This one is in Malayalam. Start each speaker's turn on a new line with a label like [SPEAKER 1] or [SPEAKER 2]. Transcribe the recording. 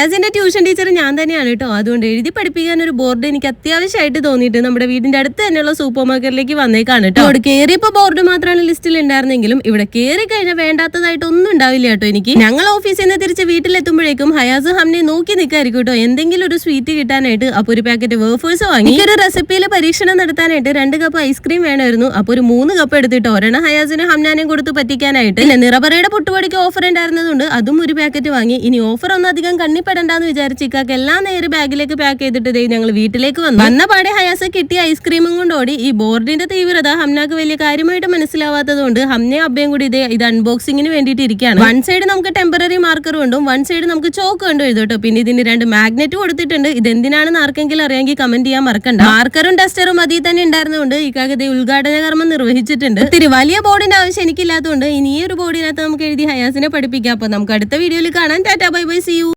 [SPEAKER 1] ഹയാസിന്റെ ട്യൂഷൻ ടീച്ചർ ഞാൻ തന്നെയാണ് കേട്ടോ. അതുകൊണ്ട് എഴുതി പഠിപ്പിക്കാൻ ഒരു ബോർഡ് എനിക്ക് അത്യാവശ്യമായിട്ട് തോന്നിയിട്ട് നമ്മുടെ വീടിന്റെ അടുത്ത് തന്നെയുള്ള സൂപ്പർ മാർക്കറ്റിലേക്ക് വന്നേക്കാണ് കേട്ടോ. അവിടെ കയറിയപ്പോ ബോർഡ് മാത്രമാണ് ലിസ്റ്റിൽ ഉണ്ടായിരുന്നെങ്കിലും ഇവിടെ കയറി കഴിഞ്ഞാൽ വേണ്ടാത്തതായിട്ട് ഒന്നും ഉണ്ടാവില്ല കേട്ടോ എനിക്ക്. ഞങ്ങൾ ഓഫീസിൽ നിന്ന് തിരിച്ച് വീട്ടിലെത്തുമ്പോഴേക്കും ഹയാസ് ഹംനെ നോക്കി നിൽക്കായിരിക്കും കേട്ടോ. എന്തെങ്കിലും ഒരു സ്വീറ്റ് കിട്ടാനായിട്ട് അപ്പൊ ഒരു പാക്കറ്റ് വേഫേഴ്സ് വാങ്ങി. ഒരു റെസിപ്പിയിൽ പരീക്ഷണം നടത്താനായിട്ട് രണ്ട് കപ്പ് ഐസ്ക്രീം വേണമായിരുന്നു. അപ്പൊ ഒരു മൂന്ന് കപ്പ് എടുത്തിട്ട്. ഒരെണ്ണം ഹയാസിനും ഹംനാനും കൊടുത്ത് പറ്റിക്കാനായിട്ട്. പിന്നെ നിറപറയുടെ പുട്ടുപടിക്ക് ഓഫർ ഉണ്ടായിരുന്നതുകൊണ്ട് അതും ഒരു പാക്കറ്റ് വാങ്ങി. ഇനി ഓഫർ ഒന്നും അധികം കണ്ണിപ്പെടണ്ടെന്ന് വിചാരിച്ച് ഇക്കാക്ക് എല്ലാം നേരെ ബാഗിലേക്ക് പാക്ക് ചെയ്തിട്ട് ദേ ഞങ്ങൾ വീട്ടിലേക്ക് വന്നു. വന്ന പാടെ ഹയാസ കിട്ടിയ ഐസ്ക്രീമും കൊണ്ട് ഓടി. ഈ ബോർഡിന്റെ തീവ്രത ഹംനാക്ക് വലിയ കാര്യമായിട്ട് മനസ്സിലാവാത്തതുകൊണ്ട് ഹംനയും അബ്ബയും കൂടി ഇതേ ഇത് അൺബോക്സിങ്ങിന് വേണ്ടിയിട്ട് ഇരിക്കുകയാണ് വൺ സൈഡ് നമുക്ക് ടെമ്പററി മാർക്കർ കൊണ്ടും വൺ സൈഡ് നമുക്ക് ചോക്ക് കൊണ്ടും എഴുതട്ടോ പിന്നെ ഇതിന് രണ്ട് മാഗ്നറ്റ് കൊടുത്തിട്ടുണ്ട്. ഇതെന്തിനാണെന്ന് ആർക്കെങ്കിലും അറിയാമെങ്കിൽ കമന്റ് ചെയ്യാൻ മറക്കണ്ട. മാർക്കറും ഡസ്റ്ററും അതിൽ തന്നെ ഉണ്ടായിരുന്നതുകൊണ്ട് ഇക്കാക്ക് ഇത് ഉദ്ഘാടന കർമ്മം നിർവഹിച്ചിട്ടുണ്ട്. ഒത്തിരി വലിയ ബോർഡിന്റെ ആവശ്യം എനിക്കില്ലാത്തതുകൊണ്ട് ഇനി ഈ ഒരു ബോർഡിനകത്ത് നമുക്ക് എഴുതി ഹയാസിനെ പഠിപ്പിക്കാം. അപ്പൊ നമുക്ക് അടുത്ത വീഡിയോയിൽ കാണാൻ tata bye bye see you